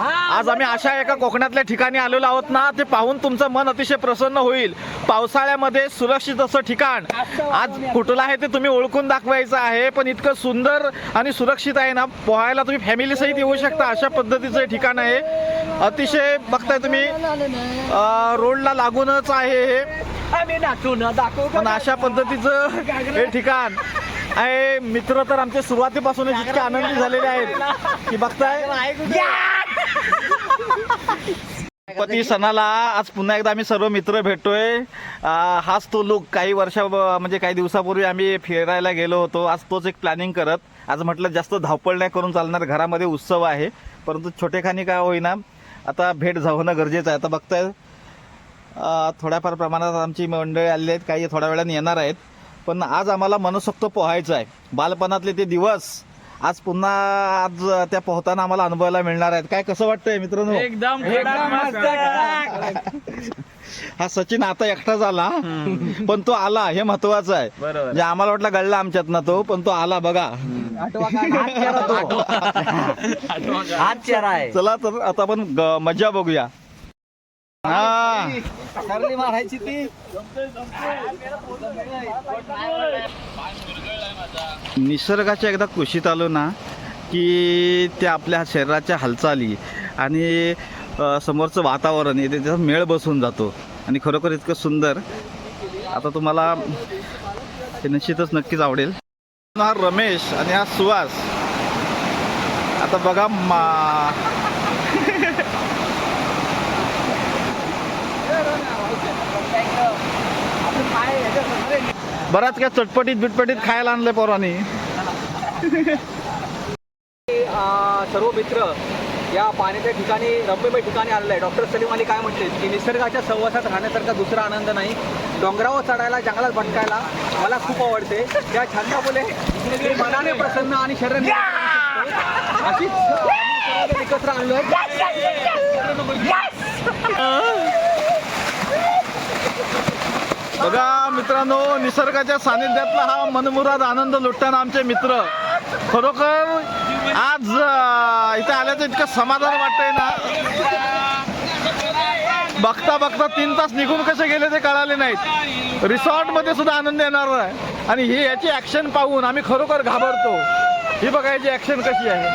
आज आम्ही अशा एका कोकणातल्या ठिकाणी आलेलो आहोत ना ते पाहून तुमचं मन अतिशय प्रसन्न होईल. पावसाळ्यामध्ये सुरक्षित असं ठिकाण. आज कुठलं आहे ते तुम्ही ओळखून दाखवायचं आहे पण इतकं सुंदर आणि सुरक्षित आहे ना पोहायला तुम्ही फॅमिली सहित येऊ शकता अशा पद्धतीचं हे ठिकाण आहे. अतिशय बघताय तुम्ही रोडला लागूनच आहे हे. पण अशा पद्धतीचं हे ठिकाण आहे. मित्र तर आमचे सुरुवातीपासूनच इतके आनंदी झालेले आहेत. की बघताय. गणपती सणाला आज पुन्हा एकदा आम्ही सर्व मित्र भेटतोय. हाच तो लुक काही वर्षा म्हणजे काही दिवसापूर्वी आम्ही फिरायला गेलो होतो. आज तोच एक प्लॅनिंग करत. आज म्हटलं जास्त धावपळ नाही करून चालणार. घरामध्ये उत्सव आहे. परंतु छोटेखानी काय होईना आता भेट जावणं गरजेचं आहे. आता बघताय थोड्याफार प्रमाणात आमची मंडळी आलेली आहेत. काही थोड्या वेळाने येणार आहेत. पण आज आम्हाला मनसोक्त पोहायचं आहे. बालपणातले ते दिवस आज पुन्हा आज त्या पोहताना आम्हाला अनुभवायला मिळणार आहेत. काय कसं वाटतंय मित्रांनो? एकदम हा सचिन आता एकटा झाला. पण तो आला हे महत्वाचं आहे. बरोबर. म्हणजे आम्हाला वाटलं गळला आमच्यात ना तो पण तो आला बघा. चला तर आता आपण मजा बघूया. सरली मारायची ती. निसर्गाच्या एकदा कुशीत आलो ना की त्या आपल्या शरीराच्या हालचाली आणि समोरचं वातावरण हे त्याचा मेळ बसून जातो. आणि खरोखर इतकं सुंदर. आता तुम्हाला हे निश्चितच नक्कीच आवडेल. हा रमेश आणि हा सुहास. आता बघा मा बराच काय चटपटीत बिटपटीत खायला आणलंय पोरांनी. सर्व मित्र या पाण्याच्या ठिकाणी रम्यमय ठिकाणी आलेलं आहे डॉक्टर सलीम अली काय म्हटले की निसर्गाच्या सहवासात राहण्यासारखा दुसरा आनंद नाही. डोंगरावर चढायला जंगलात भटकायला मला खूप आवडते. त्या छंदामुळे मी मनाने प्रसन्न आणि अशीच आम्ही सर्वजण एकत्र आणलोय बघा मित्रांनो निसर्गाच्या सानिध्यातला हा मनमुराद आनंद लुटताना आमचे मित्र. खरोखर आज इथे आल्याचं इतकं समाधान वाटतंय ना. बघता बघता तीन तास निघून कसे गेले ते कळाले नाहीत. रिसॉर्टमध्ये सुद्धा आनंद येणार आहे. आणि ही याची ऍक्शन पाहून आम्ही खरोखर घाबरतो. ही बघा याची ऍक्शन कशी आहे.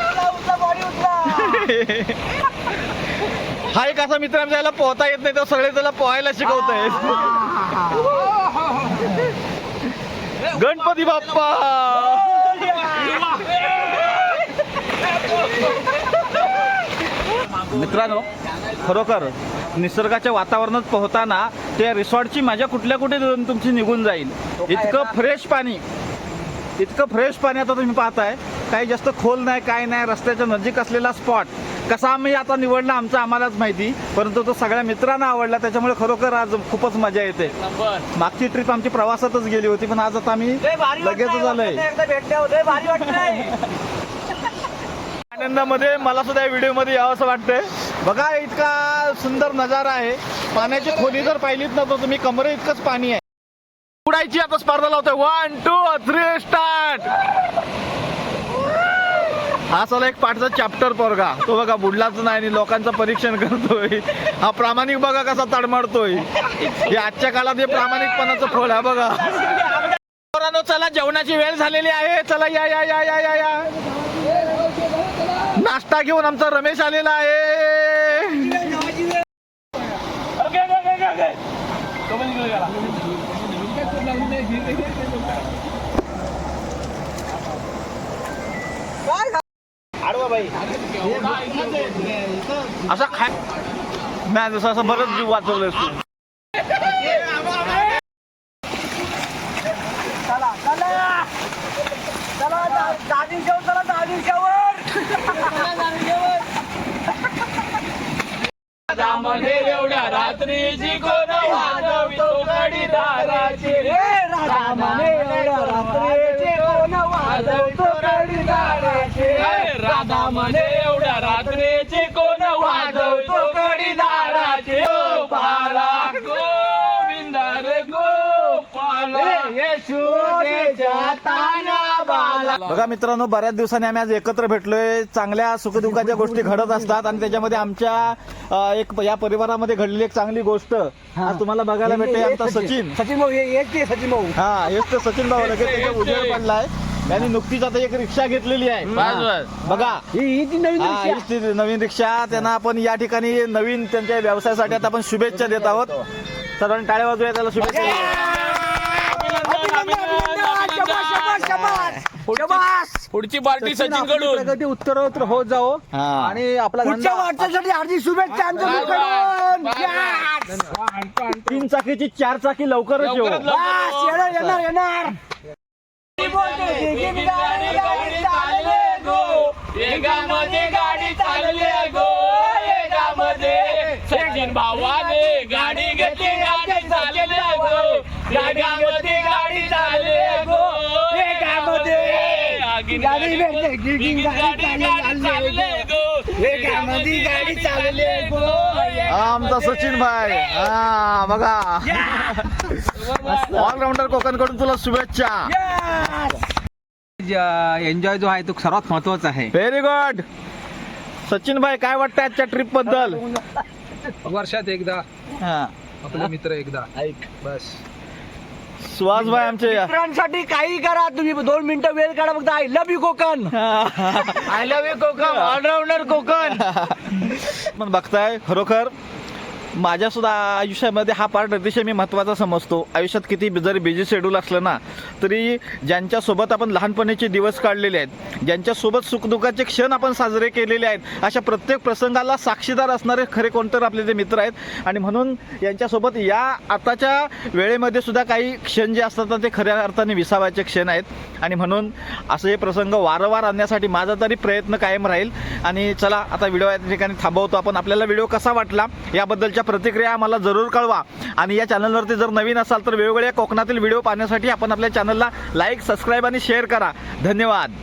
हा एक असा मित्र आमच्या याला पोहता येत नाही तर सगळे त्याला पोहायला शिकवत आहे गणपती बाप्पा! मित्रांनो खरोखर निसर्गाच्या वातावरणात पोहताना त्या रिसॉर्टची माझ्या कुठल्या कुठे तुमची निघून जाईल. इतकं फ्रेश पाणी इतकं फ्रेश पाणी आता तुम्ही पाहताय. काही जास्त खोल नाही काय नाही रस्त्याच्या नजीक असलेला स्पॉट कसा आम्ही आता निवडला आमचं आम्हालाच माहिती परंतु तो सगळ्या मित्रांना आवडला त्याच्यामुळे खरोखर आज खूपच मजा येते. मागची ट्रिप आमची प्रवासातच गेली होती पण आज आता आम्ही लगेच झालंय आनंदामध्ये मला सुद्धा या व्हिडिओमध्ये यावं असं वाटतंय. बघा इतका सुंदर नजारा आहे. पाण्याची खोली जर पाहिलीत ना तर तुम्ही कमरे इतकंच पाणी आहे. उडायची आता स्पर्धा लावतोय. वन टू थ्री स्टार्ट हा चला एक पाठचा चॅप्टर पोरगा. तो बघा बुडलाच नाही आणि लोकांचं परीक्षण करतोय. हा प्रामाणिक बघा कसा तडमडतोय. हे आजच्या काळात हे प्रामाणिकपणाचं फळ आहे बघा. पोरांनो, चला जेवणाची वेळ झालेली आहे. चला या या या या या या. नाश्ता घेऊन आमचा रमेश आलेला आहे. असा खाय नाही जसं असं बरंच जीव वाचवलंय तू. चला चला. चला दादी शेव चला दादी रामाने एवढ्या रात्रीची कोण वाजवतो कडी दाराची. रामाने एवढ्या रात्रीची म्हणे एवढ्या रात्रीची कोण वाजवतो कडी दाराची गोपाला बाला. बघा मित्रांनो बऱ्याच दिवसांनी आम्ही आज एकत्र भेटलोय. चांगल्या सुखदुःखाच्या गोष्टी घडत असतात आणि त्याच्यामध्ये आमच्या एक या परिवारामध्ये घडलेली एक चांगली गोष्ट. आज तुम्हाला बघायला भेटते आमचा सचिन. सचिन. भाऊ हे हेच ते सचिन भाऊ. हा हेच तर सचिन भाऊ लगेच त्याच्या उजेड पडलाय. त्यांनी नुकतीच आता एक रिक्षा घेतलेली आहे. बघा. ही ही ती नवीन हा, रिक्षा. हीच ती नवीन रिक्षा. त्यांना आपण या ठिकाणी नवीन त्यांच्या व्यवसायासाठी आता आपण शुभेच्छा देत आहोत. सर्वांनी टाळ्या वाजूया त्याला शुभेच्छा पुढची पार्टी सचिन, कडून प्रगती उत्तरोत्तर होत जाओ हा. आणि आपला धंदा- हार्दिक शुभेच्छा आमच्या तीन चाकीची चार चाकी लवकरच येऊ. लवकरात लवकर येणार येणार येणार. एकामध्ये गाडी चालले गो. एकामध्ये सचिन भावाने गाडी घेतली गाडी चालले गो. एकामध्ये गाडी चालले गो. एकामध्ये गाडी गाडी गाडी चालले गो. एकामध्ये गाडी चालले गो. हा, आमचा सचिन भाई. हा बघा. ऑलराऊंडर कोकणकडून तुला शुभेच्छा. एन्जॉय जो आहे तो सर्वात महत्त्वाचा आहे. व्हेरी गुड सचिन भाई काय वाटतं आजच्या ट्रिपबद्दल? वर्षात एकदा हा. आपले मित्र एकदा. बस. सुहास भाई आमचे मित्रांसाठी काही करा. तुम्ही दोन मिनिटं वेळ काढा. फक्त I love you Konkan. I love you Konkan. All rounder Konkan. पण बघताय खरोखर माझ्यासुद्धा आयुष्यामध्ये हा पार्ट अतिशय मी महत्त्वाचा समजतो. आयुष्यात किती जरी बिझी शेड्यूल असलं ना तरी ज्यांच्यासोबत आपण लहानपणीचे दिवस काढलेले आहेत ज्यांच्यासोबत सुखदुःखाचे क्षण आपण साजरे केलेले आहेत अशा प्रत्येक प्रसंगाला साक्षीदार असणारे खरे कोणतर आपले ते मित्र आहेत आणि म्हणून यांच्यासोबत या आताच्या वेळेमध्ये सुद्धा काही क्षण जे असतात ना ते खऱ्या अर्थाने विसावायचे क्षण आहेत. आणि म्हणून असं हे प्रसंग वारंवार आणण्यासाठी माझा तरी प्रयत्न कायम राहील. आणि चला आता व्हिडिओ या ठिकाणी थांबवतो आपण. आपल्याला व्हिडिओ कसा वाटला याबद्दलच्या प्रतिक्रिया आम्हाला जरूर कळवा. आणि या चॅनलवरती जर नवीन असाल तर वेगवेगळ्या कोकणातील व्हिडिओ पाहण्यासाठी आपण आपल्या चॅनलला लाईक सबस्क्राईब आणि शेअर करा. धन्यवाद.